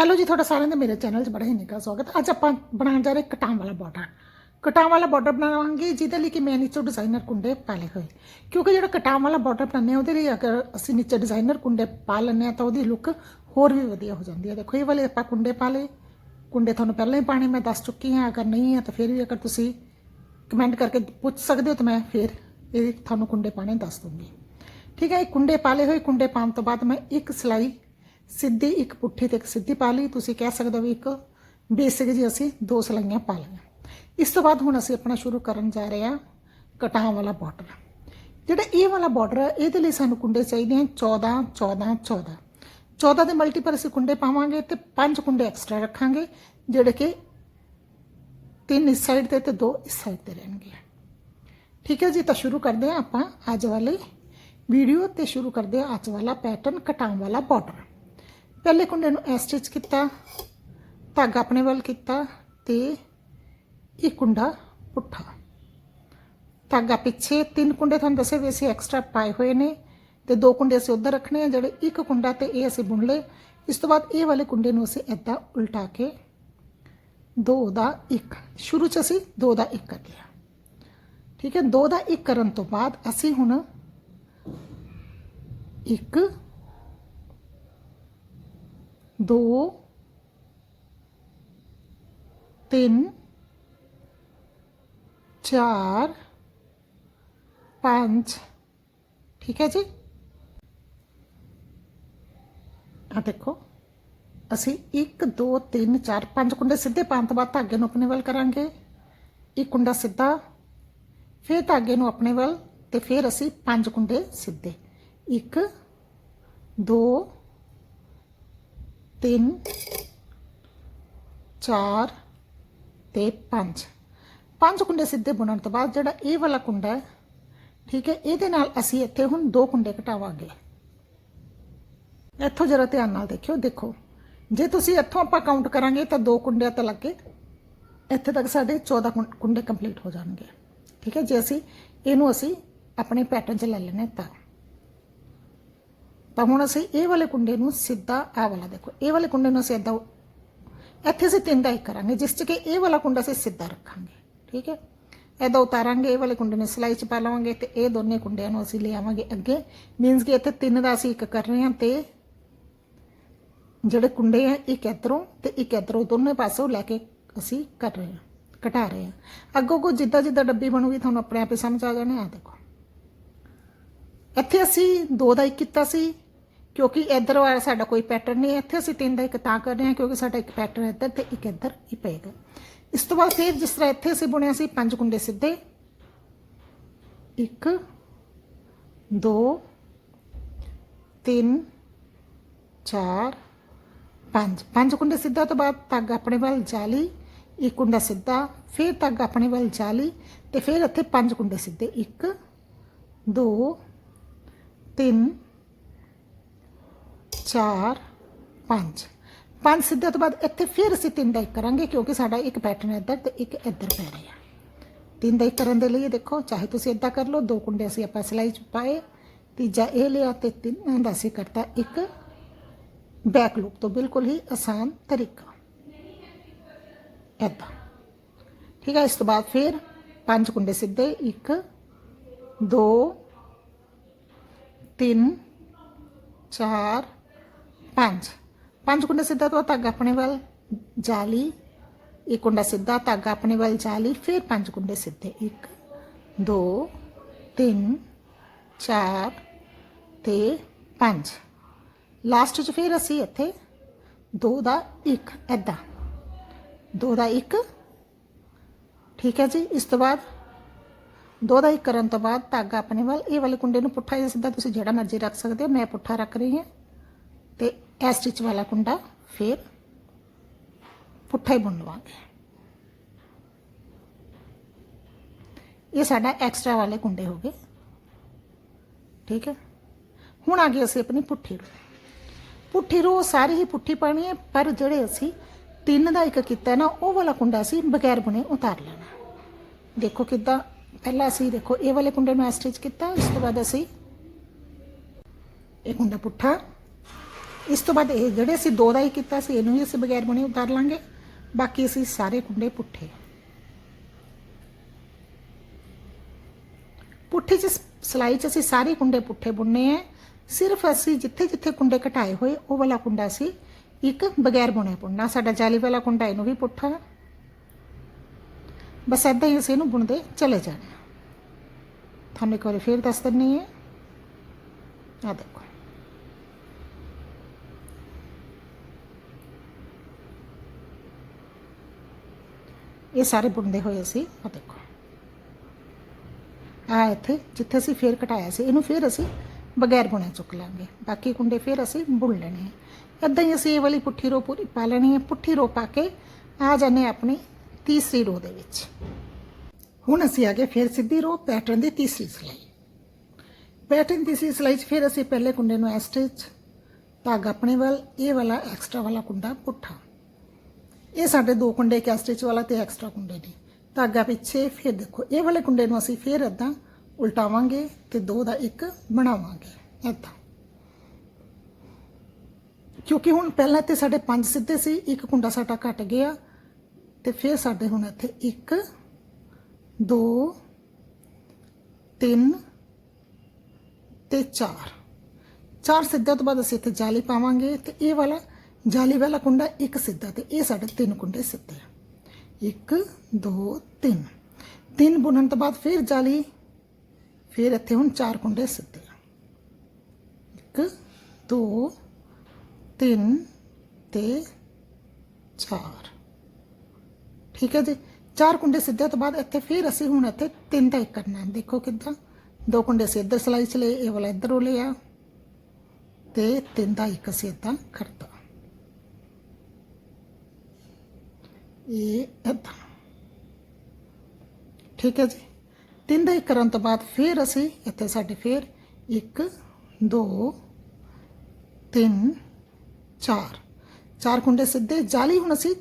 Hello ਜੀ, ਤੁਹਾਡਾ ਸਾਰਿਆਂ ਦਾ ਮੇਰੇ ਚੈਨਲ 'ਚ ਬੜਾ ਹੀ ਨਿੱਘਾ ਸਵਾਗਤ ਅੱਜ ਆਪਾਂ ਬਣਾਉਣ ਜਾ ਰਹੇ ਕਟਾਂ ਵਾਲਾ ਬਾਰਡਰ ਕਟਾਂ ਵਾਲਾ ਬਾਰਡਰ ਬਣਾਵਾਂਗੇ, ਜਿਹਦੇ ਲਈ ਕਿ ਮੈਂ ਨੀਚੋਂ ਡਿਜ਼ਾਈਨਰ ਕੁੰਡੇ ਪਾਲੇ ਹੋਏ। ਕਿਉਂਕਿ ਜਿਹੜਾ ਕਟਾਂ ਵਾਲਾ ਬਾਰਡਰ ਬਣਾਉਂਦੇ ਆ ਉਹਦੇ ਲਈ ਅਗਰ ਅਸੀਂ ਨੀਚੇ ਡਿਜ਼ਾਈਨਰ ਕੁੰਡੇ ਪਾ ਲੈਂਦੇ ਆ ਤਾਂ ਉਹਦੀ ਲੁੱਕ ਹੋਰ ਵੀ ਵਧੀਆ ਹੋ ਜਾਂਦੀ ਹੈ। ਦੇਖੋ, ਇਹ ਵਾਲੇ ਆਪਾਂ ਕੁੰਡੇ ਪਾ ਲਏ। ਕੁੰਡੇ ਤੁਹਾਨੂੰ ਪਹਿਲਾਂ ਹੀ ਪਾਣੇ ਮੈਂ ਦੱਸ ਚੁੱਕੀ ਹਾਂ। ਅਗਰ ਨਹੀਂ ਹੈ, ਤਾਂ ਫਿਰ ਵੀ ਅਗਰ ਤੁਸੀਂ ਕਮੈਂਟ ਕਰਕੇ ਪੁੱਛ ਸਕਦੇ ਹੋ, ਤਾਂ ਮੈਂ ਫਿਰ ਇਹ ਤੁਹਾਨੂੰ ਕੁੰਡੇ ਪਾਣੇ ਦੱਸ ਦੂੰਗੀ। ਠੀਕ ਹੈ, ਇਹ ਕੁੰਡੇ ਪਾਲੇ ਹੋਏ। ਕੁੰਡੇ ਪਾਉਣ ਤੋਂ ਬਾਅਦ ਮੈਂ ਇੱਕ ਸਿਲਾਈ ਸਿੱਧੀ ਇੱਕ ਪੁੱਠੀ ਤੇ ਇੱਕ ਸਿੱਧੀ ਪਾ ਲਈ। ਤੁਸੀਂ ਕਹਿ ਸਕਦੇ ਹੋ ਵੀ ਇੱਕ ਬੇਸਿਕ ਜੀ ਅਸੀਂ ਦੋ ਸਲਾਈਆਂ ਪਾ ਲਈਆਂ। ਇਸ ਤੋਂ ਬਾਅਦ ਹੁਣ ਅਸੀਂ ਆਪਣਾ ਸ਼ੁਰੂ ਕਰਨ ਜਾ ਰਹੇ ਹਾਂ ਕਟਾਂ ਵਾਲਾ ਬਾਰਡਰ ਜਿਹੜਾ ਇਹ ਵਾਲਾ ਬਾਰਡਰ ਹੈ ਇਹਦੇ ਲਈ ਸਾਨੂੰ ਕੁੰਡੇ ਚਾਹੀਦੇ ਹਨ 14 14 14 14 ਦੇ ਮਲਟੀਪਲ ਅਸੀਂ ਕੁੰਡੇ ਪਾਵਾਂਗੇ ਤੇ ਪੰਜ ਕੁੰਡੇ ਐਕਸਟਰਾ ਰੱਖਾਂਗੇ, ਜਿਹੜੇ ਕਿ ਤਿੰਨ ਇਸ ਸਾਈਡ ਤੇ ਤੇ ਦੋ ਇਸ ਸਾਈਡ ਤੇ ਰਹਿਣਗੇ। ਠੀਕ ਹੈ ਜੀ, ਤਾਂ ਸ਼ੁਰੂ ਕਰਦੇ ਹਾਂ ਆਪਾਂ ਅੱਜ ਵਾਲੀ ਵੀਡੀਓ ਤੇ ਸ਼ੁਰੂ ਕਰਦੇ ਹਾਂ ਅੱਜ ਵਾਲਾ ਪੈਟਰਨ ਕਟਾਂ ਵਾਲਾ ਬਾਰਡਰ ਪਹਿਲੇ ਕੁੰਡੇ ਨੂੰ ਐ ਸਟਿਚ ਕੀਤਾ, ਧਾਗਾ ਆਪਣੇ ਵੱਲ ਕੀਤਾ ਤੇ ਇਹ ਕੁੰਡਾ ਪੁੱਠਾ। ਧਾਗਾ ਪਿੱਛੇ ਤਿੰਨ ਕੁੰਡੇ ਤੁਹਾਨੂੰ ਦੱਸੇ ਵੀ ਅਸੀਂ ਐਕਸਟਰਾ ਪਾਏ ਹੋਏ ਨੇ ਤੇ ਦੋ ਕੁੰਡੇ ਅਸੀਂ ਉੱਧਰ ਰੱਖਣੇ ਆ, ਜਿਹੜੇ ਇੱਕ ਕੁੰਡਾ ਤੇ ਇਹ ਅਸੀਂ ਬੁਣ ਲਏ। ਇਸ ਤੋਂ ਬਾਅਦ ਇਹ ਵਾਲੇ ਕੁੰਡੇ ਨੂੰ ਅਸੀਂ ਇਦਾਂ ਉਲਟਾ ਕੇ ਦੋ ਦਾ ਇੱਕ, ਸ਼ੁਰੂ ਚ ਅਸੀਂ ਦੋ ਦਾ ਇੱਕ ਕਰ ਲਿਆ। ਠੀਕ ਹੈ, ਦੋ ਦਾ ਇੱਕ ਕਰਨ ਤੋਂ ਬਾਅਦ ਅਸੀਂ ਹੁਣ ਇੱਕ दो, तीन, चार, पाँच। ठीक है जी? हाँ देखो, असी एक, दो, तीन, चार, पाँच कुंडे सीधे पाने तो बाद धागे अपने वाल करा एक कुंडा सीधा, फिर तो धागे अपने वाल तो फिर असी पाँच कुंडे सीधे। एक, दो 3 4 ਤੇ ਪੰਜ। ਪੰਜ ਕੁੰਡੇ ਸਿੱਧੇ ਬੁਣਨ ਤੋਂ ਬਾਅਦ ਜਿਹੜਾ ਇਹ ਵਾਲਾ ਕੁੰਡਾ ਹੈ, ਠੀਕ ਹੈ, ਇਹਦੇ ਨਾਲ ਅਸੀਂ ਇੱਥੇ ਹੁਣ ਦੋ ਕੁੰਡੇ ਘਟਾਵਾਂਗੇ ਇੱਥੋਂ ਜਰਾ ਧਿਆਨ ਨਾਲ ਦੇਖਿਓ, ਦੇਖੋ। ਜੇ ਤੁਸੀਂ ਇੱਥੋਂ ਆਪਾਂ ਕਾਊਂਟ ਕਰਾਂਗੇ ਤਾਂ ਦੋ ਕੁੰਡਿਆਂ ਤੇ ਲੱਗ ਕੇ ਇੱਥੇ ਤੱਕ ਸਾਡੇ 14 ਕੁੰ- ਕੁੰਡੇ ਕੰਪਲੀਟ ਹੋ ਜਾਣਗੇ। ਠੀਕ ਹੈ, ਜੇ ਅਸੀਂ, ਇਹਨੂੰ ਅਸੀਂ ਆਪਣੇ ਪੈਟਰਨ 'ਚ ਲੈ ਲੈਣੇ ਤਾਂ। ਤਾਂ ਹੁਣ ਅਸੀਂ ਇਹ ਵਾਲੇ ਕੁੰਡੇ ਨੂੰ ਸਿੱਧਾ ਆ ਵਾਲਾ ਦੇਖੋ, ਇਹ ਵਾਲੇ ਕੁੰਡੇ ਨੂੰ ਅਸੀਂ ਏਦਾਂ ਇੱਥੇ ਅਸੀਂ ਤਿੰਨ ਦਾ ਇੱਕ ਕਰਾਂਗੇ, ਜਿਸ 'ਚ ਕਿ ਇਹ ਵਾਲਾ ਕੁੰਡਾ ਅਸੀਂ ਸਿੱਧਾ ਰੱਖਾਂਗੇ, ਠੀਕ ਹੈ? ਏਦਾਂ ਉਤਾਰਾਂਗੇ, ਇਹ ਵਾਲੇ ਕੁੰਡੇ ਨੂੰ ਸਿਲਾਈ 'ਚ ਪਾ ਲਵਾਂਗੇ ਤੇ ਇਹ ਦੋਨੇ ਕੁੰਡਿਆਂ ਨੂੰ ਅਸੀਂ ਲੈ ਆਵਾਂਗੇ ਅੱਗੇ। ਮੀਨਸ ਕਿ ਇੱਥੇ ਤਿੰਨ ਦਾ ਅਸੀਂ ਇੱਕ ਕਰ ਰਹੇ ਹਾਂ ਤੇ ਜਿਹੜੇ ਕੁੰਡੇ ਆ, ਇੱਕ ਇੱਧਰੋਂ ਤੇ ਇੱਕ ਇੱਧਰੋਂ ਦੋਨੇ ਪਾਸੋਂ ਲੈ ਕੇ ਅਸੀਂ ਕਰ ਰਹੇ ਹਾਂ ਘਟਾ ਰਹੇ ਹਾਂ। ਅੱਗੋਂ ਕੋ ਜਿੱਦਾਂ ਜਿੱਦਾਂ ਡੱਬੀ ਬਣੂਗੀ, ਤੁਹਾਨੂੰ ਆਪਣੇ ਆਪ ਹੀ ਸਮਝ ਆ ਜਾਣਾ ਆ ਦੇਖੋ। ਇੱਥੇ ਅਸੀਂ ਦੋ ਦਾ ਇੱਕ ਕੀਤਾ ਸੀ ਕਿਉਂਕਿ ਇੱਧਰ ਵਾਲਾ ਸਾਡਾ ਕੋਈ ਪੈਟਰਨ ਨਹੀਂ ਹੈ। ਇੱਥੇ ਅਸੀਂ ਤਿੰਨ ਦਾ ਇੱਕ ਤਾਂ ਕਰ ਰਹੇ ਹਾਂ ਕਿਉਂਕਿ ਸਾਡਾ ਇੱਕ ਪੈਟਰਨ ਇੱਧਰ ਤੇ ਇੱਕ ਇੱਧਰ ਹੀ ਪਏਗਾ ਇਸ ਤੋਂ ਬਾਅਦ ਫਿਰ ਜਿਸ ਤਰ੍ਹਾਂ ਇੱਥੇ ਅਸੀਂ ਬੁਣਿਆ ਸੀ, ਪੰਜ ਕੁੰਡੇ ਸਿੱਧੇ। ਇੱਕ, ਦੋ, ਤਿੰਨ, ਚਾਰ, ਪੰਜ। ਪੰਜ ਕੁੰਡੇ ਸਿੱਧਾ ਤੋਂ ਬਾਅਦ ਧਾਗਾ ਆਪਣੇ ਵੱਲ ਜਾਲੀ ਇੱਕ ਕੁੰਡਾ ਸਿੱਧਾ, ਫਿਰ ਧਾਗਾ ਆਪਣੇ ਵੱਲ ਜਾਲੀ ਤੇ ਫਿਰ ਇੱਥੇ ਪੰਜ ਕੁੰਡੇ ਸਿੱਧੇ। 1 2 3 4 5 ਪੰਜ ਸਿੱਧੇ ਤੋਂ ਬਾਅਦ ਇੱਥੇ ਫਿਰ ਅਸੀਂ ਤਿੰਨ ਦਾ ਇੱਕ ਕਰਾਂਗੇ ਕਿਉਂਕਿ ਸਾਡਾ ਇੱਕ ਪੈਟਰਨ ਇੱਧਰ ਤੇ ਇੱਕ ਇੱਧਰ ਪੈ ਰਿਹਾ ਤਿੰਨ ਦਾ ਇੱਕ ਕਰਨ ਦੇ ਲਈ ਦੇਖੋ ਚਾਹੇ ਤੁਸੀਂ ਇਦਾਂ ਕਰ ਲਓ ਦੋ ਕੁੰਡੇ ਅਸੀਂ ਆਪਾਂ ਸਿਲਾਈ ਚ ਪਾਏ ਤੀਜਾ ਇਹ ਲਿਆ ਤੇ ਤਿੰਨ ਦਾ ਅਸੀਂ ਕਰਤਾ ਇੱਕ ਬੈਕ ਲੂਪ ਤੋਂ ਬਿਲਕੁਲ ਹੀ ਆਸਾਨ ਤਰੀਕਾ ਏਦਾਂ ਠੀਕ ਹੈ ਇਸ ਤੋਂ ਬਾਅਦ ਫਿਰ ਪੰਜ ਕੁੰਡੇ ਸਿੱਧੇ 1 2 3 4 5 ਪੰਜ ਕੁੰਡੇ ਸਿੱਧਾ ਤੋਂ ਧਾਗਾ ਆਪਣੇ ਵੱਲ, ਜਾਲੀ। ਇਹ ਕੁੰਡਾ ਸਿੱਧਾ, ਧਾਗਾ ਆਪਣੇ ਵੱਲ, ਜਾਲੀ। ਫਿਰ ਪੰਜ ਕੁੰਡੇ ਸਿੱਧੇ। 1 2 3 4 ਤੇ 5 ਲਾਸਟ 'ਚ ਫਿਰ ਅਸੀਂ ਇੱਥੇ 2 ਦਾ 1 ਐਦਾਂ 2 ਦਾ 1 ਠੀਕ ਹੈ ਜੀ, ਇਸ ਤੋਂ ਬਾਅਦ ਦੋ ਦਾ ਇੱਕ ਕਰਨ ਤੋਂ ਬਾਅਦ ਧਾਗਾ ਆਪਣੇ ਵੱਲ। ਇਹ ਵਾਲੇ ਕੁੰਡੇ ਨੂੰ ਪੁੱਠਾ ਜਾਂ ਸਿੱਧਾ ਤੁਸੀਂ ਜਿਹੜਾ ਮਰਜ਼ੀ ਰੱਖ ਸਕਦੇ ਹੋ। ਮੈਂ ਪੁੱਠਾ ਰੱਖ ਰਹੀ ਹਾਂ। ਇਹ ਸਟਿਚ ਵਾਲਾ ਕੁੰਡਾ ਫਿਰ ਪੁੱਠਾ ਹੀ ਬੁਣ ਲਵਾਂਗੇ ਇਹ ਸਾਡਾ ਐਕਸਟਰਾ ਵਾਲੇ ਕੁੰਡੇ ਹੋ ਗਏ ਠੀਕ ਹੈ ਹੁਣ ਆ ਗਏ ਅਸੀਂ ਆਪਣੀ ਪੁੱਠੀ ਰੋ ਪੁੱਠੀ ਰੋ ਸਾਰੀ ਹੀ ਪੁੱਠੀ ਪਾਣੀ ਹੈ ਪਰ ਜਿਹੜੇ ਅਸੀਂ ਤਿੰਨ ਦਾ ਇੱਕ ਕੀਤਾ ਨਾ ਉਹ ਵਾਲਾ ਕੁੰਡਾ ਅਸੀਂ ਬਗੈਰ ਬੁਣੇ ਉਤਾਰ ਲੈਣਾ ਦੇਖੋ ਕਿੱਦਾਂ ਪਹਿਲਾਂ ਅਸੀਂ ਦੇਖੋ ਇਹ ਵਾਲੇ ਕੁੰਡੇ ਨੂੰ ਸਟਿਚ ਕੀਤਾ ਉਸ ਤੋਂ ਬਾਅਦ ਅਸੀਂ ਇਹ ਕੁੰਡਾ ਪੁੱਠਾ ਇਸ ਤੋਂ ਬਾਅਦ ਇਹ ਜਿਹੜੇ ਅਸੀਂ ਦੋ ਦਾ ਹੀ ਕੀਤਾ ਸੀ, ਇਹਨੂੰ ਵੀ ਅਸੀਂ ਬਗੈਰ ਬੁਣੇ ਉਤਾਰ ਲਾਂਗੇ। ਬਾਕੀ ਅਸੀਂ ਸਾਰੇ ਕੁੰਡੇ ਪੁੱਠੇ। ਪੁੱਠੇ ਚ ਸਲਾਈ ਚ ਅਸੀਂ ਸਾਰੇ ਕੁੰਡੇ ਪੁੱਠੇ ਬੁਣਨੇ ਆ ਸਿਰਫ ਅਸੀਂ ਜਿੱਥੇ ਜਿੱਥੇ ਕੁੰਡੇ ਘਟਾਏ ਹੋਏ, ਉਹ ਵਾਲਾ ਕੁੰਡਾ ਸੀ ਇੱਕ ਬਗੈਰ ਬੁਣੇ ਬੁਣਨਾ। ਸਾਡਾ ਜਾਲੀ ਵਾਲਾ ਕੁੰਡਾ ਇਹਨੂੰ ਵੀ ਪੁੱਠਾ। ਬਸ ਏਦਾਂ ਹੀ ਅਸੀਂ ਇਹਨੂੰ ਬੁਣਦੇ ਚਲੇ ਜਾਣਾ। ਤੁਹਾਨੂੰ ਇੱਕ ਵਾਰੀ ਫੇਰ ਦੱਸ ਦਿੰਨੀ ਹੈ ਆ ਦੇਖੋ। ਇਹ ਸਾਰੇ ਬੁਣਦੇ ਹੋਏ ਅਸੀਂ ਉਹ ਦੇਖੋ। ਆ ਇੱਥੇ ਜਿੱਥੇ ਅਸੀਂ ਫੇਰ ਘਟਾਇਆ ਸੀ, ਇਹਨੂੰ ਫੇਰ ਅਸੀਂ ਬਗੈਰ ਬੁਣੇ ਚੁੱਕ ਲਾਂਗੇ। ਬਾਕੀ ਕੁੰਡੇ ਫੇਰ ਅਸੀਂ ਬੁਣ ਲੈਣੇ ਆ। ਇਦਾਂ ਹੀ ਅਸੀਂ ਇਹ ਵਾਲੀ ਪੁੱਠੀ ਰੋ ਪੂਰੀ ਪਾ ਲੈਣੀ ਹੈ ਪੁੱਠੀ ਰੋ ਪਾ ਕੇ ਆ ਜਾਣੇ ਆਪਣੀ ਤੀਸਰੀ ਰੋ ਦੇ ਵਿੱਚ। ਹੁਣ ਅਸੀਂ ਆ ਗਏ ਫੇਰ ਸਿੱਧੀ ਰੋ ਪੈਟਰਨ ਦੀ ਤੀਸਰੀ ਸਿਲਾਈ। ਪੈਟਰਨ ਦੀ ਤੀਸਰੀ ਸਿਲਾਈ 'ਚ ਫਿਰ ਅਸੀਂ ਪਹਿਲੇ ਕੁੰਡੇ ਨੂੰ ਐਸਟਿਚ ਸਟਿਚ, ਧਾਗਾ ਆਪਣੇ ਵੱਲ, ਇਹ ਵਾਲਾ ਐਕਸਟਰਾ ਵਾਲਾ ਕੁੰਡਾ ਪੁੱਠਾ। ਇਹ ਸਾਡੇ ਦੋ ਕੁੰਡੇ ਇੱਕ ਸਟਿਚ ਵਾਲਾ ਤੇ ਐਕਸਟਰਾ ਕੁੰਡੇ ਨੇ। ਧਾਗਾ ਪਿੱਛੇ ਫਿਰ ਦੇਖੋ, ਇਹ ਵਾਲੇ ਕੁੰਡੇ ਨੂੰ ਅਸੀਂ ਫਿਰ ਇਦਾਂ ਉਲਟਾਵਾਂਗੇ ਤੇ ਦੋ ਦਾ ਇੱਕ ਬਣਾਵਾਂਗੇ ਇਦਾਂ ਕਿਉਂਕਿ ਹੁਣ ਪਹਿਲਾਂ ਤੇ ਸਾਡੇ ਪੰਜ ਸਿੱਧੇ ਸੀ, ਇੱਕ ਕੁੰਡਾ ਸਾਡਾ ਘਟ ਗਿਆ ਤੇ ਫਿਰ ਸਾਡੇ ਹੁਣ ਇੱਥੇ 1 2 3 ਤੇ 4 ਚਾਰ ਸਿੱਧਿਆਂ ਤੋਂ ਬਾਅਦ ਅਸੀਂ ਇੱਥੇ ਜਾਲੀ ਪਾਵਾਂਗੇ ਤੇ ਇਹ ਵਾਲਾ ਜਾਲੀ ਵਾਲਾ ਕੁੰਡਾ ਇੱਕ ਸਿੱਧਾ ਤੇ ਇਹ ਸਾਡੇ ਤਿੰਨ ਕੁੰਡੇ ਸਿੱਧੇ ਆ। 1 2 3 ਤਿੰਨ ਬੁਣਨ ਤੋਂ ਬਾਅਦ ਫਿਰ ਜਾਲੀ, ਫਿਰ ਇੱਥੇ ਹੁਣ ਚਾਰ ਕੁੰਡੇ ਸਿੱਧੇ ਆ। 1 2 3 ਤੇ 4 ਠੀਕ ਹੈ ਜੀ? ਚਾਰ ਕੁੰਡੇ ਸਿੱਧੇ ਤੋਂ ਬਾਅਦ ਇੱਥੇ ਫਿਰ ਅਸੀਂ ਹੁਣ ਇੱਥੇ ਤਿੰਨ ਦਾ ਇੱਕ ਕਰਨਾ ਦੇਖੋ ਕਿੱਦਾਂ। ਦੋ ਕੁੰਡੇ ਅਸੀਂ ਇੱਧਰ ਸਲਾਈ ਚਲੇ ਇਹ ਵਾਲਾ ਇੱਧਰ ਇੱਧਰੋਂ ਲਿਆ। ਤੇ ਤਿੰਨ ਦਾ ਇੱਕ ਅਸੀਂ ਏਦਾਂ ਕਰਤਾ ਇਹ ਏਦਾਂ ਠੀਕ ਹੈ ਜੀ ਤਿੰਨ ਦਾ ਇੱਕ ਕਰਨ ਤੋਂ ਬਾਅਦ ਫਿਰ ਅਸੀਂ ਇੱਥੇ ਸਾਡੇ ਫਿਰ 1 2 3 4 ਚਾਰ ਕੁੰਡੇ ਸਿੱਧੇ ਜਾਲੀ ਹੁਣ ਅਸੀਂ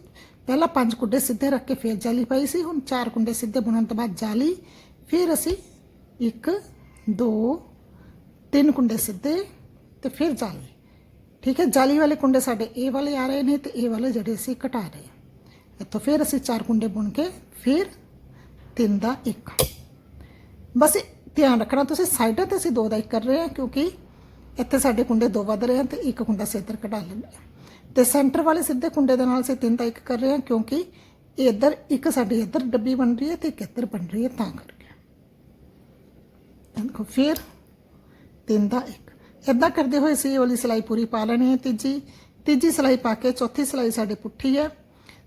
ਪਹਿਲਾਂ ਪੰਜ ਕੁੰਡੇ ਸਿੱਧੇ ਰੱਖ ਕੇ ਫਿਰ ਜਾਲੀ ਪਾਈ ਸੀ ਹੁਣ ਚਾਰ ਕੁੰਡੇ ਸਿੱਧੇ ਬੁਣਨ ਤੋਂ ਬਾਅਦ ਜਾਲੀ ਫਿਰ ਅਸੀਂ 1 2 ਤਿੰਨ ਕੁੰਡੇ ਸਿੱਧੇ ਤੇ ਫਿਰ ਜਾਲੀ ਠੀਕ ਹੈ ਜਾਲੀ ਵਾਲੇ ਕੁੰਡੇ ਸਾਡੇ ਇਹ ਵਾਲੇ ਆ ਰਹੇ ਨੇ ਤੇ ਇਹ ਵਾਲੇ ਜਿਹੜੇ ਅਸੀਂ ਘਟਾ ਰਹੇ ਹਾਂ ਇੱਥੋਂ ਫਿਰ ਅਸੀਂ ਚਾਰ ਕੁੰਡੇ ਬੁਣ ਕੇ ਫਿਰ ਤਿੰਨ ਦਾ ਇੱਕ ਬਸ ਧਿਆਨ ਰੱਖਣਾ ਤੁਸੀਂ ਸਾਈਡਾਂ ਤੇ ਅਸੀਂ ਦੋ ਦਾ ਇੱਕ ਕਰ ਰਹੇ ਹਾਂ ਕਿਉਂਕਿ ਇੱਥੇ ਸਾਡੇ ਕੁੰਡੇ ਦੋ ਵੱਧ ਰਹੇ ਹਨ ਤੇ ਇੱਕ ਕੁੰਡਾ ਅਸੀਂ ਇੱਧਰ ਘਟਾ ਲੈਂਦੇ ਹਾਂ ਤੇ ਸੈਂਟਰ ਵਾਲੇ ਸਿੱਧੇ ਕੁੰਡੇ ਦੇ ਨਾਲ ਅਸੀਂ ਤਿੰਨ ਦਾ ਇੱਕ ਕਰ ਰਹੇ ਹਾਂ ਕਿਉਂਕਿ ਇਹ ਇੱਧਰ ਇੱਕ ਸਾਡੀ ਇੱਧਰ ਡੱਬੀ ਬਣ ਰਹੀ ਹੈ ਤੇ ਇੱਕ ਇੱਧਰ ਬਣ ਰਹੀ ਹੈ ਤਾਂ ਕਰਕੇ ਦੇਖੋ ਫਿਰ ਤਿੰਨ ਦਾ ਇੱਕ ਇਦਾਂ ਕਰਦੇ ਹੋਏ ਸੀ ਇਹ ਵਾਲੀ ਸਿਲਾਈ ਪੂਰੀ ਪਾ ਲੈਣੀ ਹੈ ਤੀਜੀ ਤੀਜੀ ਸਿਲਾਈ ਪਾ ਕੇ ਚੌਥੀ ਸਿਲਾਈ ਸਾਡੇ ਪੁੱਠੀ ਹੈ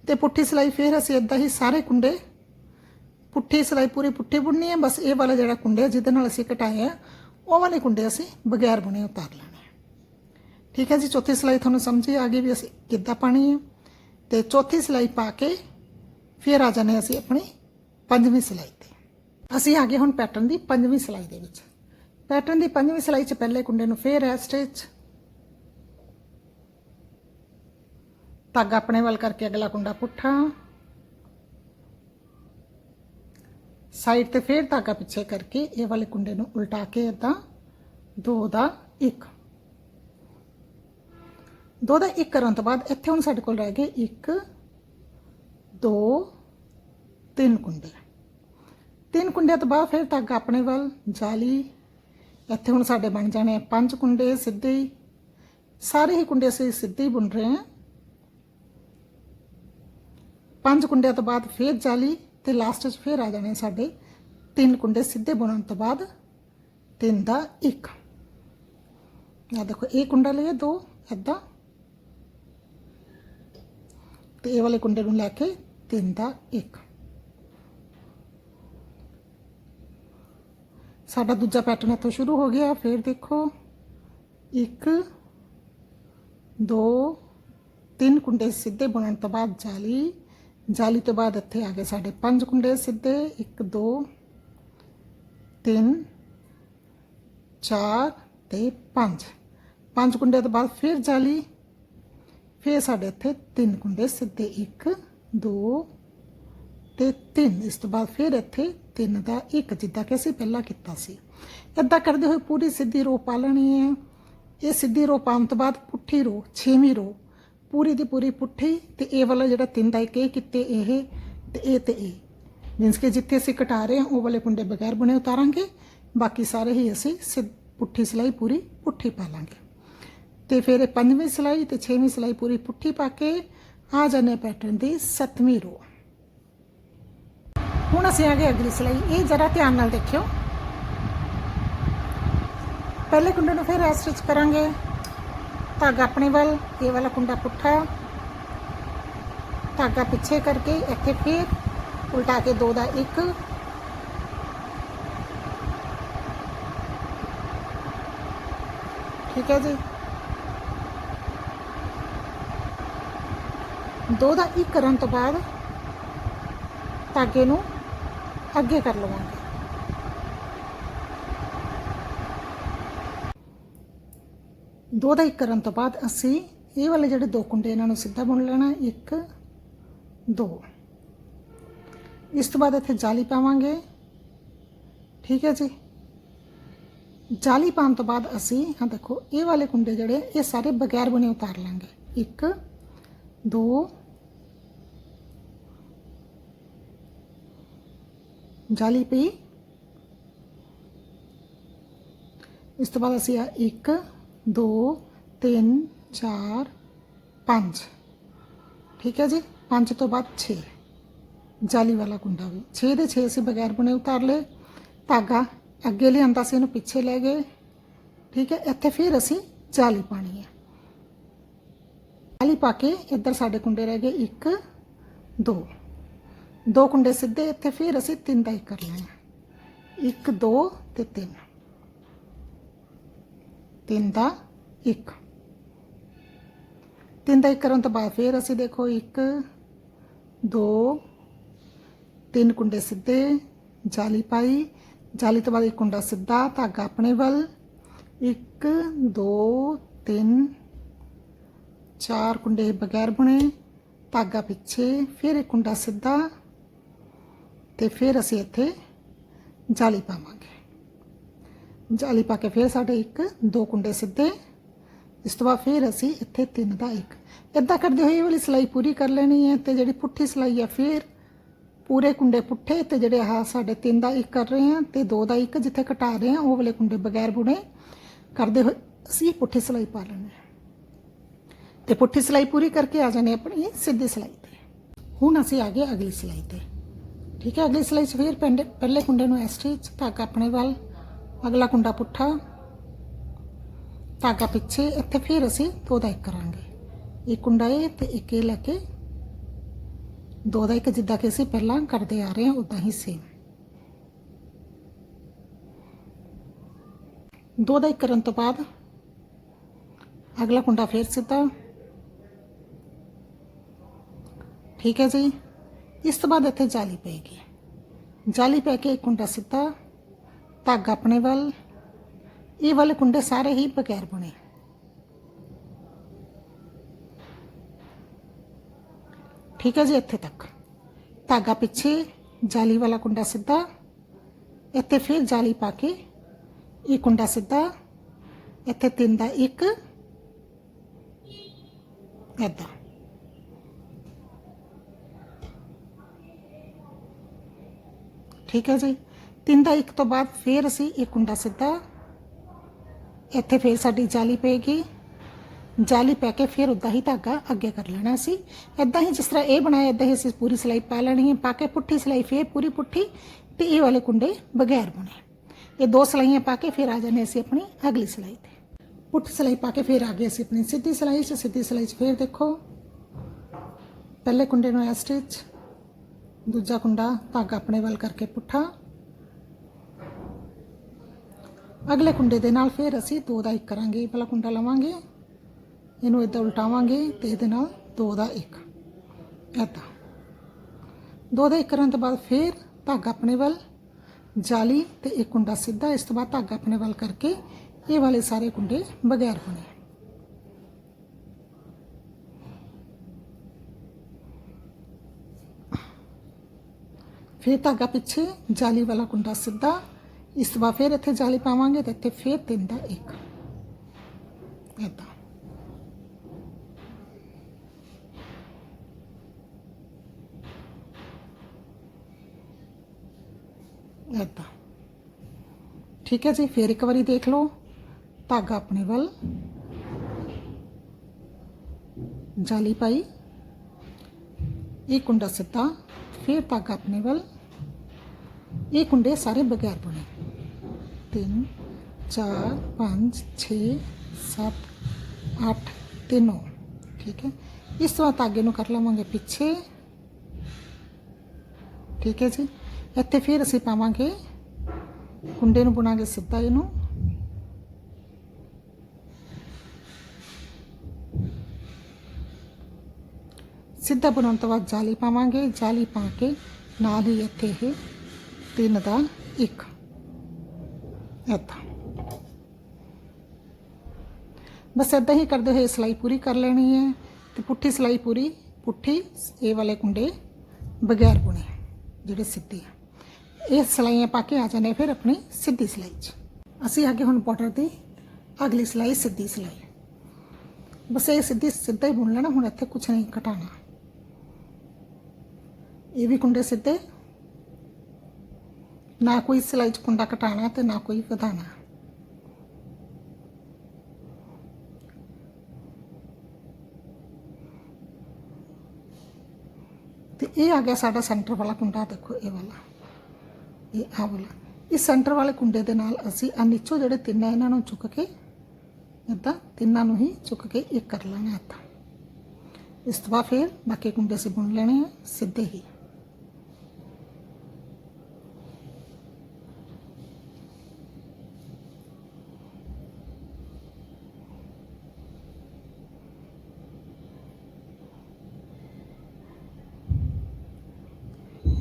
ਤੇ ਪੁੱਠੀ ਸਿਲਾਈ ਫਿਰ ਅਸੀਂ ਇਦਾਂ ਹੀ ਸਾਰੇ ਕੁੰਡੇ, ਪੁੱਠੀ ਸਿਲਾਈ ਪੂਰੀ ਪੁੱਠੀ ਬੁਣਨੀ ਹੈ, ਬਸ ਇਹ ਵਾਲਾ ਜਿਹੜਾ ਕੁੰਡੇ ਜਿਹਦੇ ਨਾਲ ਅਸੀਂ ਕਟਾਏ ਆ, ਉਹ ਵਾਲੇ ਕੁੰਡੇ ਅਸੀਂ ਬਗੈਰ ਬੁਣੇ ਉਤਾਰ ਲੈਣੇ ਠੀਕ ਹੈ ਜੀ, ਚੌਥੀ ਸਿਲਾਈ ਤੁਹਾਨੂੰ ਸਮਝ ਆ ਗਈ ਵੀ ਅਸੀਂ ਕਿੱਦਾਂ ਪਾਣੀ ਹੈ। ਤੇ ਚੌਥੀ ਸਿਲਾਈ ਪਾ ਕੇ ਫਿਰ ਆ ਜਾਣੇ ਅਸੀਂ ਆਪਣੀ ਪੰਜਵੀਂ ਸਿਲਾਈ ਤੇ। ਅਸੀਂ ਆ ਗਏ ਹੁਣ ਪੈਟਰਨ ਦੀ ਪੰਜਵੀਂ ਸਿਲਾਈ ਦੇ ਵਿੱਚ। ਪੈਟਰਨ ਦੀ ਪੰਜਵੀਂ ਸਿਲਾਈ 'ਚ ਪਹਿਲੇ ਕੁੰਡੇ ਨੂੰ ਫੇਰ ਹੈ ਸਟਿਚ ਧਾਗਾ ਆਪਣੇ ਵੱਲ ਕਰਕੇ ਅਗਲਾ ਕੁੰਡਾ ਪੁੱਠਾ। ਸਾਈਡ ਤੇ ਫੇਰ ਧਾਗਾ ਪਿੱਛੇ ਕਰਕੇ ਇਹ ਵਾਲੇ ਕੁੰਡੇ ਨੂੰ ਉਲਟਾ ਕੇ ਇਦਾਂ ਦੋ ਦਾ ਇੱਕ। ਦੋ ਦਾ ਇੱਕ ਕਰਨ ਤੋਂ ਬਾਅਦ ਇੱਥੇ ਹੁਣ ਸਾਡੇ ਕੋਲ ਰਹਿ ਗਏ ਇੱਕ, ਦੋ, ਤਿੰਨ ਕੁੰਡੇ। ਤਿੰਨ ਕੁੰਡਿਆਂ ਤੋਂ ਬਾਅਦ ਫਿਰ ਧਾਗਾ ਆਪਣੇ ਵੱਲ, ਜਾਲੀ। ਇੱਥੇ ਹੁਣ ਸਾਡੇ ਬਣ ਜਾਣੇ ਪੰਜ ਕੁੰਡੇ ਸਿੱਧੇ ਹੀ। ਸਾਰੇ ਹੀ ਕੁੰਡੇ ਅਸੀਂ ਸਿੱਧੇ ਹੀ ਬੁਣ ਰਹੇ ਹਾਂ। ਪੰਜ ਕੁੰਡਿਆਂ ਤੋਂ ਬਾਅਦ ਫਿਰ ਜਾਲੀ ਤੇ ਲਾਸਟ 'ਚ ਫਿਰ ਆ ਜਾਣੇ ਸਾਡੇ ਤਿੰਨ ਕੁੰਡੇ ਸਿੱਧੇ ਬਣਨ ਤੋਂ ਬਾਅਦ ਤਿੰਨ ਦਾ ਇੱਕ। ਆ ਦੇਖੋ, ਇਹ ਕੁੰਡਾ ਲਿਆ ਦੋ, ਏਦਾਂ। ਤੇ ਇਹ ਵਾਲੇ ਕੁੰਡੇ ਨੂੰ ਲੈ ਕੇ ਤਿੰਨ ਦਾ ਇੱਕ। ਸਾਡਾ ਦੂਜਾ ਪੈਟਰਨ ਇੱਥੋਂ ਸ਼ੁਰੂ ਹੋ ਗਿਆ, ਫਿਰ ਦੇਖੋ। 1 2 ਤਿੰਨ ਕੁੰਡੇ ਸਿੱਧੇ ਬਣਨ ਤੋਂ ਬਾਅਦ ਜਾਲੀ। ਜਾਲੀ ਤੋਂ ਬਾਅਦ ਇੱਥੇ ਆ ਗਏ ਸਾਡੇ ਪੰਜ ਕੁੰਡੇ ਸਿੱਧੇ 1 2 3 4 ਤੇ 5 ਪੰਜ ਕੁੰਡੇ ਤੋਂ ਬਾਅਦ ਫਿਰ ਜਾਲੀ, ਫਿਰ ਸਾਡੇ ਇੱਥੇ ਤਿੰਨ ਕੁੰਡੇ ਸਿੱਧੇ 1 2 ਤੇ 3 ਇਸ ਤੋਂ ਬਾਅਦ ਫਿਰ ਇੱਥੇ 3 ਦਾ 1 ਜਿੱਦਾਂ ਕਿ ਅਸੀਂ ਪਹਿਲਾਂ ਕੀਤਾ ਸੀ। ਇਦਾਂ ਕਰਦੇ ਹੋਏ ਪੂਰੀ ਸਿੱਧੀ ਰੋ ਪਾ ਲੈਣੀ ਹੈ। ਇਹ ਸਿੱਧੀ ਰੋ ਪਾਉਣ ਤੋਂ ਬਾਅਦ ਪੁੱਠੀ ਰੋ ਛੇਵੀਂ ਰੋ ਪੂਰੀ ਦੀ ਪੂਰੀ ਪੁੱਠੀ ਤੇ ਇਹ ਵਾਲਾ ਜਿਹੜਾ ਤਿੰਨ ਦਾ ਇੱਕ, ਇਹ ਕਿਤੇ, ਇਹ ਤੇ ਇਹ ਤੇ ਇਹ। ਮੀਨਸ ਕਿ ਜਿੱਥੇ ਅਸੀਂ ਕਟਾ ਰਹੇ ਹਾਂ, ਉਹ ਵਾਲੇ ਕੁੰਡੇ ਬਗੈਰ ਬੁਣੇ ਉਤਾਰਾਂਗੇ। ਬਾਕੀ ਸਾਰੇ ਹੀ ਅਸੀਂ ਸਿੱਧ ਪੁੱਠੀ ਸਿਲਾਈ ਪੂਰੀ ਪੁੱਠੀ ਪਾ ਲਾਂਗੇ। ਤੇ ਫਿਰ ਇਹ ਪੰਜਵੀਂ ਸਿਲਾਈ ਤੇ ਛੇਵੀਂ ਸਿਲਾਈ ਪੂਰੀ ਪੁੱਠੀ ਪਾ ਕੇ ਆ ਜਾਣੇ ਪੈਟਰਨ ਦੀ ਸੱਤਵੀਂ ਰੋ ਹੁਣ ਅਸੀਂ ਆ ਗਏ ਅਗਲੀ ਸਿਲਾਈ। ਇਹ ਜਰਾ ਧਿਆਨ ਨਾਲ ਦੇਖਿਓ। ਪਹਿਲੇ ਕੁੰਡੇ ਨੂੰ ਫਿਰ ਐ ਕਰਾਂਗੇ। ਧਾਗਾ ਆਪਣੇ ਵੱਲ, ਇਹ ਵਾਲਾ ਕੁੰਡਾ ਪੁੱਠਾ। ਧਾਗਾ ਪਿੱਛੇ ਕਰਕੇ ਇੱਥੇ ਫਿਰ ਉਲਟਾ ਕੇ ਦੋ ਦਾ ਇੱਕ। ਠੀਕ ਹੈ ਜੀ? ਦੋ ਦਾ ਇੱਕ ਕਰਨ ਤੋਂ ਬਾਅਦ ਧਾਗੇ ਨੂੰ ਅੱਗੇ ਕਰ ਦੋ ਦਾ ਇੱਕ ਕਰਨ ਤੋਂ ਬਾਅਦ ਅਸੀਂ ਇਹ ਵਾਲੇ ਜਿਹੜੇ ਦੋ ਕੁੰਡੇ ਇਹਨਾਂ ਨੂੰ ਸਿੱਧਾ ਬੁਣ ਲੈਣਾ ਇੱਕ ਦੋ ਇਸ ਤੋਂ ਬਾਅਦ ਇੱਥੇ ਜਾਲੀ ਪਾਵਾਂਗੇ ਠੀਕ ਹੈ ਜੀ ਜਾਲੀ ਪਾਉਣ ਤੋਂ ਬਾਅਦ ਅਸੀਂ ਹਾਂ ਦੇਖੋ ਇਹ ਵਾਲੇ ਕੁੰਡੇ ਜਿਹੜੇ ਇਹ ਸਾਰੇ ਬਗੈਰ ਬੁਣੇ ਉਤਾਰ ਲਾਂਗੇ ਇੱਕ ਦੋ ਜਾਲੀ ਪਈ ਇਸ ਤੋਂ ਬਾਅਦ ਅਸੀਂ ਆ 1 2 3 4 5 ਠੀਕ ਹੈ ਜੀ? 5 ਤੋਂ ਬਾਅਦ 6 ਜਾਲੀ ਵਾਲਾ ਕੁੰਡਾ ਵੀ। 6 ਦੇ 6 ਅਸੀਂ ਬਗੈਰ ਬੁਣੇ ਉਤਾਰ ਲਏ। ਧਾਗਾ ਅੱਗੇ ਲਿਆਂਦਾ ਸੀ, ਇਹਨੂੰ ਪਿੱਛੇ ਲੈ ਗਏ। ਠੀਕ ਹੈ? ਇੱਥੇ ਫਿਰ ਅਸੀਂ ਜਾਲੀ ਪਾਣੀ ਹੈ। ਜਾਲੀ ਪਾ ਕੇ ਇੱਧਰ ਸਾਡੇ ਕੁੰਡੇ ਰਹਿ ਗਏ। 1 2 ਦੋ ਕੁੰਡੇ ਸਿੱਧੇ ਇੱਥੇ, ਫਿਰ ਅਸੀਂ ਤਿੰਨ ਦਾ ਇੱਕ ਕਰ ਲੈਣਾ। 1 2 ਤੇ 3 ਤਿੰਨ ਦਾ ਇੱਕ। ਤਿੰਨ ਦਾ ਇੱਕ ਕਰਨ ਤੋਂ ਬਾਅਦ ਫਿਰ ਅਸੀਂ ਦੇਖੋ 1 2 ਤਿੰਨ ਕੁੰਡੇ ਸਿੱਧੇ, ਜਾਲੀ ਪਾਈ। ਜਾਲੀ ਤੋਂ ਬਾਅਦ ਇੱਕ ਕੁੰਡਾ ਸਿੱਧਾ, ਧਾਗਾ ਆਪਣੇ ਵੱਲ। 1 2 3 ਚਾਰ ਕੁੰਡੇ ਬਗੈਰ ਬੁਣੇ, ਧਾਗਾ ਪਿੱਛੇ, ਫਿਰ ਇੱਕ ਕੁੰਡਾ ਸਿੱਧਾ ਤੇ ਫਿਰ ਅਸੀਂ ਇੱਥੇ ਜਾਲੀ ਪਾਵਾਂਗੇ। ਜਾਲੀ ਪਾ ਕੇ ਫਿਰ ਸਾਡੇ ਇੱਕ, ਦੋ ਕੁੰਡੇ ਸਿੱਧੇ। ਇਸ ਤੋਂ ਬਾਅਦ ਫਿਰ ਅਸੀਂ ਇੱਥੇ ਤਿੰਨ ਦਾ ਇੱਕ। ਇਦਾਂ ਕਰਦੇ ਹੋਏ ਇਹ ਵਾਲੀ ਸਿਲਾਈ ਪੂਰੀ ਕਰ ਲੈਣੀ ਹੈ ਤੇ ਜਿਹੜੀ ਪੁੱਠੀ ਸਿਲਾਈ ਹੈ ਫਿਰ ਪੂਰੇ ਕੁੰਡੇ ਪੁੱਠੇ ਤੇ ਜਿਹੜੇ ਆਹ ਸਾਡੇ ਤਿੰਨ ਦਾ ਇੱਕ ਕਰ ਰਹੇ ਹਾਂ ਤੇ ਦੋ ਦਾ ਇੱਕ ਜਿੱਥੇ ਘਟਾ ਰਹੇ ਹਾਂ, ਉਹ ਵਾਲੇ ਕੁੰਡੇ ਬਗੈਰ ਬੁਣੇ ਕਰਦੇ ਹੋਏ ਅਸੀਂ ਪੁੱਠੀ ਸਿਲਾਈ ਪਾ ਲੈਣੀ ਹੈ। ਤੇ ਪੁੱਠੀ ਸਿਲਾਈ ਪੂਰੀ ਕਰਕੇ ਆ ਜਾਣੇ ਆਪਣੀ ਸਿੱਧੀ ਸਿਲਾਈ ਤੇ। ਹੁਣ ਅਸੀਂ ਆ ਗਏ ਅਗਲੀ ਸਿਲਾਈ ਤੇ। ਠੀਕ ਹੈ, ਅਗਲੀ ਸਿਲਾਈ 'ਚ ਫਿਰ ਪਹਿਲੇ ਪਹਿਲੇ ਕੁੰਡੇ ਨੂੰ ਇਸ ਸਟਿਚ ਧਾਗਾ ਆਪਣੇ ਵੱਲ। ਅਗਲਾ ਕੁੰਡਾ ਪੁੱਠਾ ਧਾਗਾ ਪਿੱਛੇ ਇੱਥੇ ਫਿਰ ਅਸੀਂ ਦੋ ਦਾ ਇੱਕ ਕਰਾਂਗੇ ਇੱਕ ਕੁੰਡਾ ਇਹ ਤੇ ਇੱਕ ਇਹ ਲੈ ਕੇ ਦੋ ਦਾ ਇੱਕ ਜਿੱਦਾਂ ਕਿ ਅਸੀਂ ਪਹਿਲਾਂ ਕਰਦੇ ਆ ਰਹੇ ਹਾਂ ਉਦਾਂ ਹੀ ਸੇਮ ਦੋ ਦਾ ਇੱਕ ਕਰਨ ਤੋਂ ਬਾਅਦ ਅਗਲਾ ਕੁੰਡਾ ਫੇਰ ਸਿੱਧਾ ਠੀਕ ਹੈ ਜੀ ਇਸ ਤੋਂ ਬਾਅਦ ਇੱਥੇ ਜਾਲੀ ਪਏਗੀ ਜਾਲੀ ਪੈ ਕੇ ਇੱਕ ਕੁੰਡਾ ਸਿੱਧਾ ਧਾਗਾ ਆਪਣੇ ਵੱਲ, ਇਹ ਵਾਲੇ ਕੁੰਡੇ ਸਾਰੇ ਹੀ ਬਗੈਰ ਬੁਣੇ। ਠੀਕ ਹੈ ਜੀ, ਇੱਥੇ ਤੱਕ। ਧਾਗਾ ਪਿੱਛੇ, ਜਾਲੀ ਵਾਲਾ ਕੁੰਡਾ ਸਿੱਧਾ, ਇੱਥੇ ਫਿਰ ਜਾਲੀ ਪਾ ਕੇ ਇਹ ਕੁੰਡਾ ਸਿੱਧਾ, ਇੱਥੇ ਤਿੰਨ ਦਾ ਇੱਕ ਏਦਾਂ ਠੀਕ ਹੈ ਜੀ। ਤਿੰਨ ਦਾ ਇੱਕ ਤੋਂ ਬਾਅਦ ਫਿਰ ਅਸੀਂ ਇਹ ਕੁੰਡਾ ਸਿੱਧਾ ਇੱਥੇ ਫਿਰ ਸਾਡੀ ਜਾਲੀ ਪਏਗੀ। ਜਾਲੀ ਪੈ ਕੇ ਫਿਰ ਉਦਾਂ ਹੀ ਧਾਗਾ ਅੱਗੇ ਕਰ ਲੈਣਾ ਸੀ। ਇਦਾਂ ਹੀ ਜਿਸ ਤਰ੍ਹਾਂ ਇਹ ਬਣਾਇਆ ਇਦਾਂ ਹੀ ਅਸੀਂ ਪੂਰੀ ਸਿਲਾਈ ਪਾ ਲੈਣੀ ਹੈ। ਪਾ ਕੇ ਪੁੱਠੀ ਸਿਲਾਈ, ਫਿਰ ਪੂਰੀ ਪੁੱਠੀ ਤੇ ਇਹ ਵਾਲੇ ਕੁੰਡੇ ਬਗੈਰ ਬੁਣੇ। ਇਹ ਦੋ ਸਿਲਾਈਆਂ ਪਾ ਕੇ ਫਿਰ ਆ ਜਾਣੇ ਅਸੀਂ ਆਪਣੀ ਅਗਲੀ ਸਿਲਾਈ ਤੇ। ਪੁੱਠੀ ਸਿਲਾਈ ਪਾ ਕੇ ਫਿਰ ਆ ਗਏ ਅਸੀਂ ਆਪਣੀ ਸਿੱਧੀ ਸਿਲਾਈ 'ਚ। ਸਿੱਧੀ ਸਿਲਾਈ 'ਚ ਫਿਰ ਦੇਖੋ, ਪਹਿਲੇ ਕੁੰਡੇ ਨੂੰ ਐ ਸਟਿਚ, ਦੂਜਾ ਕੁੰਡਾ ਧਾਗਾ ਆਪਣੇ ਵੱਲ ਕਰਕੇ ਪੁੱਠਾ ਅਗਲੇ ਕੁੰਡੇ ਦੇ ਨਾਲ ਫਿਰ ਅਸੀਂ ਦੋ ਦਾ ਇੱਕ ਕਰਾਂਗੇ। ਇਹ ਵਾਲਾ ਕੁੰਡਾ ਲਵਾਂਗੇ, ਇਹਨੂੰ ਇਦਾਂ ਉਲਟਾਵਾਂਗੇ ਤੇ ਇਹਦੇ ਨਾਲ ਦੋ ਦਾ ਇੱਕ। ਏਦਾਂ ਦੋ ਦਾ ਇੱਕ ਕਰਨ ਤੋਂ ਬਾਅਦ ਫਿਰ ਧਾਗਾ ਆਪਣੇ ਵੱਲ, ਜਾਲੀ ਤੇ ਇੱਕ ਕੁੰਡਾ ਸਿੱਧਾ। ਇਸ ਤੋਂ ਬਾਅਦ ਧਾਗਾ ਆਪਣੇ ਵੱਲ ਕਰਕੇ ਇਹ ਵਾਲੇ ਸਾਰੇ ਕੁੰਡੇ ਬਗੈਰ ਹੋਣੇ। ਫਿਰ ਧਾਗਾ ਪਿੱਛੇ ਜਾਲੀ ਵਾਲਾ ਕੁੰਡਾ ਸਿੱਧਾ ਇਸ ਤੋਂ ਬਾਅਦ ਫਿਰ ਇੱਥੇ ਜਾਲੀ ਪਾਵਾਂਗੇ ਤੇ ਇੱਥੇ ਫਿਰ ਤਿੰਨ ਦਾ ਇੱਕ ਇਦਾਂ ਇਦਾਂ ਠੀਕ ਹੈ ਜੀ ਫਿਰ ਇੱਕ ਵਾਰੀ ਦੇਖ ਲਓ ਧਾਗਾ ਆਪਣੇ ਵੱਲ ਜਾਲੀ ਪਾਈ ਇਹ ਕੁੰਡਾ ਸਿੱਧਾ ਫਿਰ ਧਾਗਾ ਆਪਣੇ ਵੱਲ ਇਹ ਕੁੰਡੇ ਸਾਰੇ ਬਗੈਰ ਬੁਣੇ ਤਿੰਨ, ਚਾਰ, ਪੰਜ, ਛੇ, ਸੱਤ, ਅੱਠ ਤੇ ਠੀਕ ਹੈ? ਇਸ ਤੋਂ ਬਾਅਦ ਅੱਗੇ ਨੂੰ ਕਰ ਲਵਾਂਗੇ ਪਿੱਛੇ। ਠੀਕ ਹੈ ਜੀ? ਇੱਥੇ ਫਿਰ ਅਸੀਂ ਪਾਵਾਂਗੇ ਕੁੰਡੇ ਨੂੰ ਬੁਣਾਂਗੇ ਸਿੱਧਾ ਇਹਨੂੰ। ਸਿੱਧਾ ਬਣਾਉਣ ਤੋਂ ਬਾਅਦ ਜਾਲੀ ਪਾਵਾਂਗੇ। ਜਾਲੀ ਪਾ ਕੇ ਨਾਲ ਹੀ ਇੱਥੇ ਇਹ ਤਿੰਨ ਦਾ ਇੱਕ। बस इदा ही करते हुए सिलाई पूरी कर लेनी है। तो पुठी सिलाई पूरी पुठी ए वाले कुंडे बगैर बुने जोड़े सीधे है। ये सिलाइया पा के आ जाने फिर अपनी सीधी सिलाई च। असी आगे हम बॉडर की अगली सिलाई सीधी सिलाई। बस ये सीधी सीधा ही बुन लेना हूँ इतने कुछ नहीं घटा ये भी कुंडे सीधे ਨਾ ਕੋਈ ਸਿਲਾਈ 'ਚ ਕੁੰਡਾ ਘਟਾਣਾ ਤੇ ਨਾ ਕੋਈ ਵਧਾਣਾ ਤੇ ਇਹ ਆ ਗਿਆ ਸਾਡਾ ਸੈਂਟਰ ਵਾਲਾ ਕੁੰਡਾ, ਦੇਖੋ ਇਹ ਵਾਲਾ। ਇਹ ਆ ਵਾਲਾ। ਇਸ ਸੈਂਟਰ ਵਾਲੇ ਕੁੰਡੇ ਦੇ ਨਾਲ ਅਸੀਂ ਆ ਨੀਚੋਂ ਜਿਹੜੇ ਤਿੰਨ ਆ ਇਹਨਾਂ ਨੂੰ ਚੁੱਕ ਕੇ ਇਦਾਂ ਤਿੰਨਾਂ ਨੂੰ ਹੀ ਚੁੱਕ ਕੇ ਇੱਕ ਕਰ ਲੈਣਾ ਇੱਦਾਂ। ਇਸ ਤੋਂ ਬਾਅਦ ਫਿਰ ਬਾਕੀ ਕੁੰਡੇ ਅਸੀਂ ਬੁਣ ਲੈਣੇ ਆ, ਸਿੱਧੇ ਹੀ।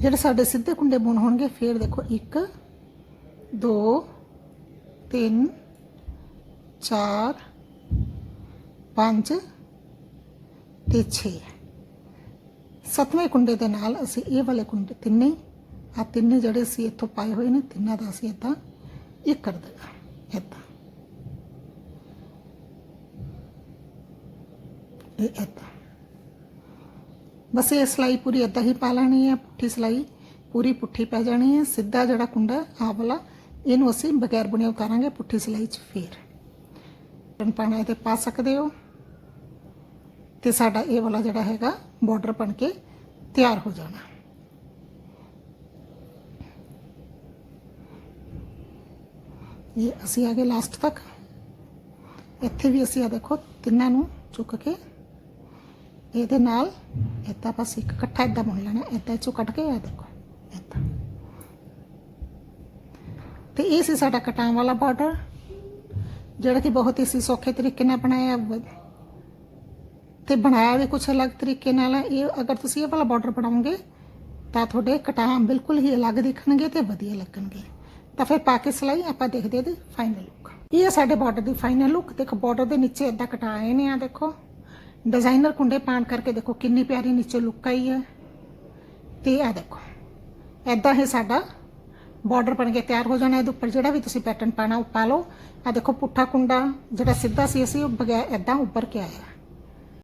ਜਿਹੜੇ ਸਾਡੇ ਸਿੱਧੇ ਕੁੰਡੇ ਬੁਣ ਹੋਣਗੇ, ਫਿਰ ਦੇਖੋ 1 2 3 4 5 ਤੇ 6 ਸੱਤਵੇਂ ਕੁੰਡੇ ਦੇ ਨਾਲ ਅਸੀਂ ਇਹ ਵਾਲੇ ਕੁੰਡੇ ਤਿੰਨੇ ਆ ਤਿੰਨੇ ਜਿਹੜੇ ਸੀ ਇੱਥੋਂ ਪਾਏ ਹੋਏ ਨੇ, ਤਿੰਨਾਂ ਦਾ ਅਸੀਂ ਇਦਾਂ ਇੱਕ ਕਰ ਦੇਗਾ ਇਦਾਂ ਇਹ ਇਦਾਂ ਬਸ ਇਹ ਸਿਲਾਈ ਪੂਰੀ ਏਦਾਂ ਹੀ ਪਾ ਲੈਣੀ ਹੈ, ਪੁੱਠੀ ਸਿਲਾਈ ਪੂਰੀ ਪੁੱਠੀ ਪੈ ਜਾਣੀ ਹੈ, ਸਿੱਧਾ ਜਿਹੜਾ ਕੁੰਡਾ ਆਹ ਵਾਲਾ, ਇਹਨੂੰ ਅਸੀਂ ਬਗੈਰ ਬੁਣੇ ਉਤਾਰਾਂਗੇ ਪੁੱਠੀ ਸਿਲਾਈ 'ਚ ਫੇਰ। ਬਟਨ ਪਾਣਾ ਇਹਦੇ ਪਾ ਸਕਦੇ ਹੋ। ਤੇ ਸਾਡਾ ਇਹ ਵਾਲਾ ਜਿਹੜਾ ਹੈਗਾ ਬਾਰਡਰ ਬਣ ਕੇ ਤਿਆਰ ਹੋ ਜਾਣਾ। ਇਹ ਅਸੀਂ ਆ ਗਏ ਲਾਸਟ ਤੱਕ। ਇੱਥੇ ਵੀ ਅਸੀਂ ਆ ਦੇਖੋ ਤਿੰਨਾਂ ਨੂੰ ਚੁੱਕ ਕੇ ਇਹਦੇ ਨਾਲ ਇੱਦਾਂ ਬਸ ਇੱਕ ਇਕੱਠਾ ਇੱਦਾਂ ਬੁਣ ਲੈਣਾ, ਇੱਦਾਂ ਚੋਂ ਕੱਢ ਕੇ ਆ ਦੇਖੋ ਇੱਦਾਂ। ਤੇ ਇਹ ਸੀ ਸਾਡਾ ਕਟਾਂ ਵਾਲਾ ਬਾਰਡਰ ਜਿਹੜਾ ਕਿ ਬਹੁਤ ਹੀ ਸੀ ਸੌਖੇ ਤਰੀਕੇ ਨਾਲ ਬਣਾਇਆ ਵ- ਤੇ ਬਣਾਇਆ ਵੀ ਕੁਝ ਅਲੱਗ ਤਰੀਕੇ ਨਾਲ ਹੈ। ਇਹ ਅਗਰ ਤੁਸੀਂ ਇਹ ਵਾਲਾ ਬਾਰਡਰ ਬਣਾਉਂਗੇ ਤਾਂ ਤੁਹਾਡੇ ਕਟਾਂ ਬਿਲਕੁਲ ਹੀ ਅਲੱਗ ਦਿਖਣਗੇ ਤੇ ਵਧੀਆ ਲੱਗਣਗੇ। ਤਾਂ ਫਿਰ ਪਾ ਕੇ ਸਿਲਾਈ, ਆਪਾਂ ਦੇਖਦੇ ਹਾਂ ਦੀ ਫਾਈਨਲ ਲੁੱਕ ਇਹ ਹੈ ਸਾਡੇ ਬਾਰਡਰ ਦੀ ਫਾਈਨਲ ਲੁੱਕ ਦੇਖੋ ਬਾਰਡਰ ਦੇ ਨੀਚੇ ਏਦਾਂ ਕਟਾਏ ਨੇ ਆ, ਦੇਖੋ। ਡਿਜ਼ਾਈਨਰ ਕੁੰਡੇ ਪਾਣ ਕਰਕੇ ਦੇਖੋ ਕਿੰਨੀ ਪਿਆਰੀ ਨੀਚੇ ਲੁੱਕ ਆਈ ਹੈ। ਤੇ ਆ ਦੇਖੋ ਐਦਾਂ ਹੀ ਸਾਡਾ ਬਾਰਡਰ ਬਣ ਕੇ ਤਿਆਰ ਹੋ ਜਾਣਾ ਇਹਦੇ ਉੱਪਰ। ਜਿਹੜਾ ਵੀ ਤੁਸੀਂ ਪੈਟਰਨ ਪਾਣਾ ਉਹ ਪਾ ਲਓ। ਆ ਦੇਖੋ ਪੁੱਠਾ ਕੁੰਡਾ, ਜਿਹੜਾ ਸਿੱਧਾ ਸੀ ਅਸੀਂ ਉਹ ਬਗੈਰ ਐਦਾਂ ਉੱਪਰ ਕੇ ਆਇਆ